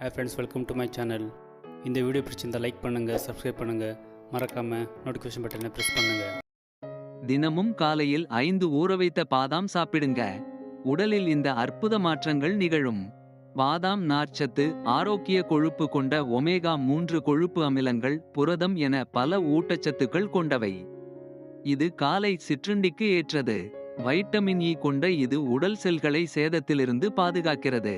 Hey friends welcome to my channel இந்த video பிடிச்சிருந்தால் like பண்ணுங்கள் சப்ஸ்கிரைப் பண்ணுங்கள் மறக்காமல் நோட்டிஃபிகேஷன் பட்டனை ப்ரெஸ் பண்ணுங்கள் தினமும் காலையில் ஐந்து ஊற வைத்த பாதாம் சாப்பிடுங்க. உடலில் இந்த அற்புத மாற்றங்கள் நிகழும். பாதாம் நார்ச்சத்து ஆரோக்கிய கொழுப்பு கொண்ட ஒமேகா மூன்று கொழுப்பு அமிலங்கள் புரதம் என பல ஊட்டச்சத்துக்கள் கொண்டவை. இது காலை சிற்றுண்டிக்கு ஏற்றது. வைட்டமின் இ கொண்ட இது உடல் செல்களை சேதத்திலிருந்து பாதுகாக்கிறது.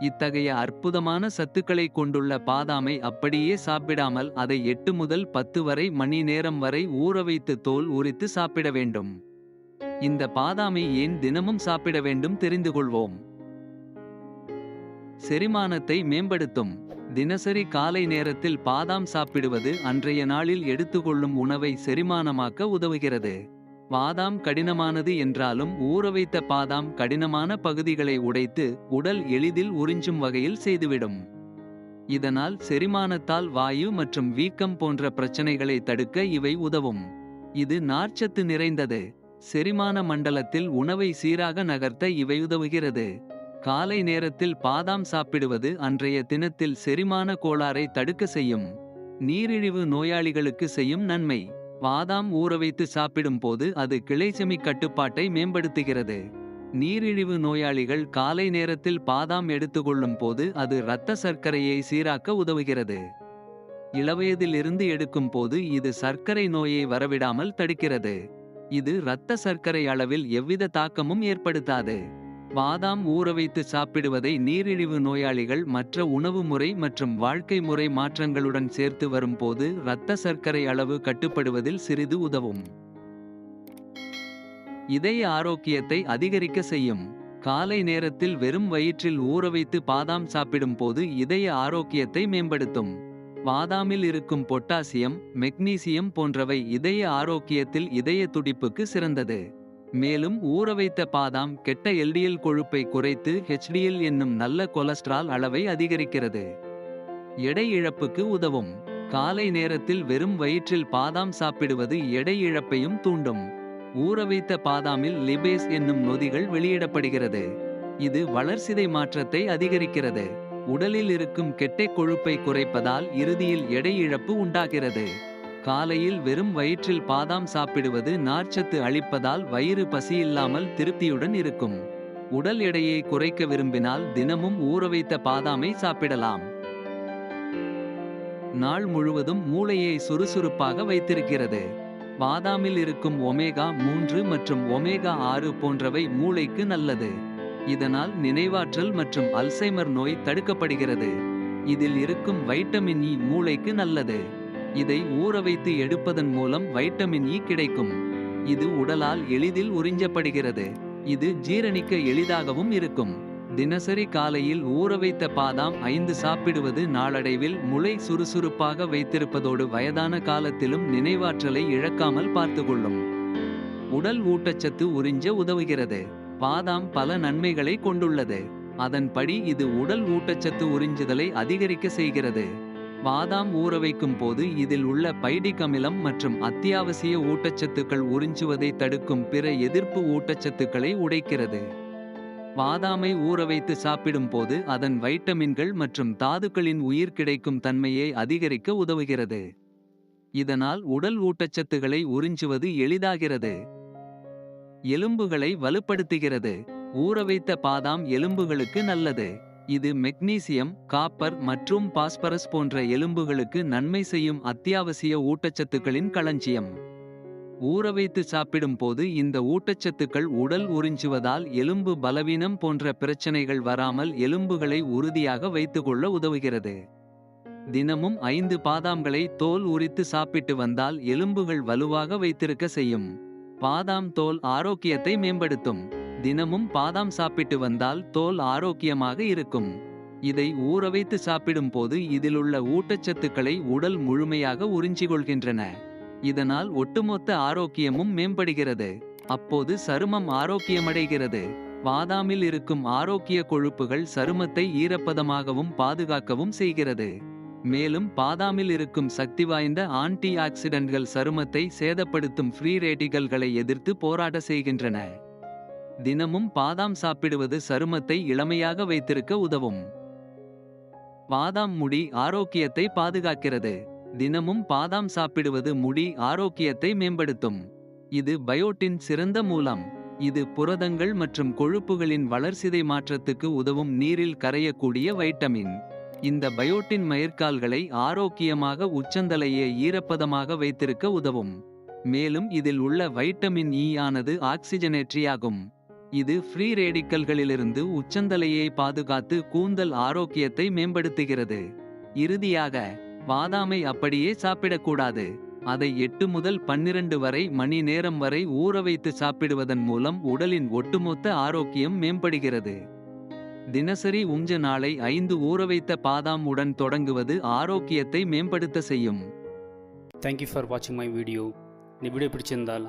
இத்தகைய அற்புதமான சத்துக்களை கொண்டுள்ள பாதாமை அப்படியே சாப்பிடாமல் அதை எட்டு முதல் பத்து வரை மணி நேரம் வரை ஊற வைத்து தோல் உரித்து சாப்பிட வேண்டும். இந்த பாதாமை ஏன் தினமும் சாப்பிட வேண்டும் தெரிந்து கொள்வோம். செரிமானத்தை மேம்படுத்தும். தினசரி காலை நேரத்தில் பாதாம் சாப்பிடுவது அன்றைய நாளில் எடுத்துக்கொள்ளும் உணவை செரிமானமாக்க உதவுகிறது. பாதாம் கடினமானது என்றாலும் ஊற வைத்த பாதாம் கடினமான பகுதிகளை உடைத்து உடல் எளிதில் உறிஞ்சும் வகையில் செய்துவிடும். இதனால் செரிமானத்தால் வாயு மற்றும் வீக்கம் போன்ற பிரச்சனைகளை தடுக்க இவை உதவும். இது நார்ச்சத்து நிறைந்தது. செரிமான மண்டலத்தில் உணவை சீராக நகர்த்த இவை உதவுகிறது. காலை நேரத்தில் பாதாம் சாப்பிடுவது அன்றைய தினத்தில் செரிமான கோளாறை தடுக்க செய்யும். நீரிழிவு நோயாளிகளுக்கு செய்யும் நன்மை. பாதாம் ஊற வைத்து சாப்பிடும் போது அது கிளைசெமி கட்டுப்பாட்டை மேம்படுத்துகிறது. நீரிழிவு நோயாளிகள் காலை நேரத்தில் பாதாம் எடுத்துக்கொள்ளும் போது அது இரத்த சர்க்கரையை சீராக்க உதவுகிறது. இளவயதிலிருந்து எடுக்கும் போது இது சர்க்கரை நோயை வரவிடாமல் தடுக்கிறது. இது இரத்த சர்க்கரை அளவில் எவ்வித தாக்கமும் ஏற்படுத்தாது. பாதாம் ஊற வைத்து சாப்பிடுவதை நீரிழிவு நோயாளிகள் மற்ற உணவு முறை மற்றும் வாழ்க்கை முறை மாற்றங்களுடன் சேர்த்து வரும்போது இரத்த சர்க்கரை அளவு கட்டுப்படுவதில் சிறிது உதவும். இதய ஆரோக்கியத்தை அதிகரிக்க செய்யும். காலை நேரத்தில் வெறும் வயிற்றில் ஊற வைத்து பாதாம் சாப்பிடும் போது இதய ஆரோக்கியத்தை மேம்படுத்தும். பாதாமில் இருக்கும் பொட்டாசியம் மெக்னீசியம் போன்றவை இதய ஆரோக்கியத்தில் இதய துடிப்புக்கு சிறந்தது. மேலும் ஊற வைத்த பாதாம் கெட்ட எல்டிஎல் கொழுப்பை குறைத்து ஹெச்டிஎல் என்னும் நல்ல கொலஸ்ட்ரால் அளவை அதிகரிக்கிறது. எடை இழப்புக்கு உதவும். காலை நேரத்தில் வெறும் வயிற்றில் பாதாம் சாப்பிடுவது எடை இழப்பையும் தூண்டும். ஊற வைத்த பாதாமில் லிபேஸ் என்னும் நொதிகள் வெளியிடப்படுகிறது. இது வளர்சிதை மாற்றத்தை அதிகரிக்கிறது. உடலில் இருக்கும் கெட்டை கொழுப்பை குறைப்பதால் இறுதியில் எடை இழப்பு உண்டாகிறது. காலையில் வெறும் வயிற்றில் பாதாம் சாப்பிடுவது நார்ச்சத்து அளிப்பதால் வயிறு பசியில்லாமல் திருப்தியுடன் இருக்கும். உடல் எடையை குறைக்க விரும்பினால் தினமும் ஊற வைத்த பாதாமை சாப்பிடலாம். நாள் முழுவதும் மூளையை சுறுசுறுப்பாக வைத்திருக்கிறது. பாதாமில் இருக்கும் ஒமேகா மூன்று மற்றும் ஒமேகா ஆறு போன்றவை மூளைக்கு நல்லது. இதனால் நினைவாற்றல் மற்றும் அல்சைமர் நோய் தடுக்கப்படுகிறது. இதில் இருக்கும் வைட்டமின் இ மூளைக்கு நல்லது. இதை ஊற வைத்து எடுப்பதன் மூலம் வைட்டமின் இ கிடைக்கும். இது உடலால் எளிதில் உறிஞ்சப்படுகிறது. இது ஜீரணிக்க எளிதாகவும் இருக்கும். தினசரி காலையில் ஊற வைத்த பாதாம் ஐந்து சாப்பிடுவது நாளடைவில் முளை சுறுசுறுப்பாக வைத்திருப்பதோடு வயதான காலத்திலும் நினைவாற்றலை இழக்காமல் பார்த்துக்கொள்ளும். உடல் ஊட்டச்சத்து உறிஞ்ச உதவுகிறது. பாதாம் பல நன்மைகளை கொண்டுள்ளது. அதன்படி இது உடல் ஊட்டச்சத்து உறிஞ்சுதலை அதிகரிக்க செய்கிறது. பாதாம் ஊற வைக்கும் போது இதில் உள்ள பைடிக் அமிலம் மற்றும் அத்தியாவசிய ஊட்டச்சத்துக்கள் உறிஞ்சுவதை தடுக்கும் பிற எதிர்ப்பு ஊட்டச்சத்துக்களை உடைக்கிறது. பாதாமை ஊற வைத்து சாப்பிடும் போது அதன் வைட்டமின்கள் மற்றும் தாதுக்களின் உயிர் கிடைக்கும் தன்மையை அதிகரிக்க உதவுகிறது. இதனால் உடல் ஊட்டச்சத்துக்களை உறிஞ்சுவது எளிதாகிறது. எலும்புகளை வலுப்படுத்துகிறது. ஊற வைத்த பாதாம் எலும்புகளுக்கு நல்லது. இது மெக்னீசியம் காப்பர் மற்றும் பாஸ்பரஸ் போன்ற எலும்புகளுக்கு நன்மை செய்யும் அத்தியாவசிய ஊட்டச்சத்துக்களின் களஞ்சியம். ஊற வைத்து சாப்பிடும் போது இந்த ஊட்டச்சத்துக்கள் உடல் உறிஞ்சுவதால் எலும்பு பலவீனம் போன்ற பிரச்சனைகள் வராமல் எலும்புகளை உறுதியாக வைத்துக்கொள்ள உதவுகிறது. தினமும் ஐந்து பாதாம்களை தோல் உரித்து சாப்பிட்டு வந்தால் எலும்புகள் வலுவாக வைத்திருக்க செய்யும். பாதாம் தோல் ஆரோக்கியத்தை மேம்படுத்தும். தினமும் பாதாம் சாப்பிட்டு வந்தால் தோல் ஆரோக்கியமாக இருக்கும். இதை ஊற வைத்து சாப்பிடும் போது இதிலுள்ள ஊட்டச்சத்துக்களை உடல் முழுமையாக உறிஞ்சிக்கொள்கின்றன. இதனால் ஒட்டுமொத்த ஆரோக்கியமும் மேம்படுகிறது. அப்போது சருமம் ஆரோக்கியமடைகிறது. பாதாமில் இருக்கும் ஆரோக்கிய கொழுப்புகள் சருமத்தை ஈரப்பதமாகவும் பாதுகாக்கவும் செய்கிறது. மேலும் பாதாமில் இருக்கும் சக்தி வாய்ந்த ஆன்டி ஆக்சிடென்ட்கள் சருமத்தை சேதப்படுத்தும் ஃப்ரீ ரேடிகல்களை எதிர்த்து போராட செய்கின்றன. தினமும் பாதாம் சாப்பிடுவது சருமத்தை இளமையாக வைத்திருக்க உதவும். பாதாம் முடி ஆரோக்கியத்தை பாதுகாக்கிறது. தினமும் பாதாம் சாப்பிடுவது முடி ஆரோக்கியத்தை மேம்படுத்தும். இது பயோட்டின் சிறந்த மூலம். இது புரதங்கள் மற்றும் கொழுப்புகளின் வளர்சிதை மாற்றத்துக்கு உதவும் நீரில் கரையக்கூடிய வைட்டமின். இந்த பயோட்டின் மயிர்கால்களை ஆரோக்கியமாக உச்சந்தலையை ஈரப்பதமாக வைத்திருக்க உதவும். மேலும் இதில் உள்ள வைட்டமின் இ ஆனது ஆக்சிஜனேற்றியாகும். இது ஃப்ரீ ரேடிக்கல்களிலிருந்து உச்சந்தலையை பாதுகாத்து கூந்தல் ஆரோக்கியத்தை மேம்படுத்துகிறது. இறுதியாக பாதாமை அப்படியே சாப்பிடக்கூடாது. அதை எட்டு முதல் பன்னிரண்டு வரை மணி நேரம் வரை ஊற வைத்து சாப்பிடுவதன் மூலம் உடலின் ஒட்டுமொத்த ஆரோக்கியம் மேம்படுகிறது. தினசரி உஞ்ச நாளை ஐந்து ஊற வைத்த பாதாம் உடன் தொடங்குவது ஆரோக்கியத்தை மேம்படுத்த செய்யும். தேங்க்யூ ஃபார் வாட்சிங் மை வீடியோ இந்த வீடியோ பிடிச்சிருந்தால்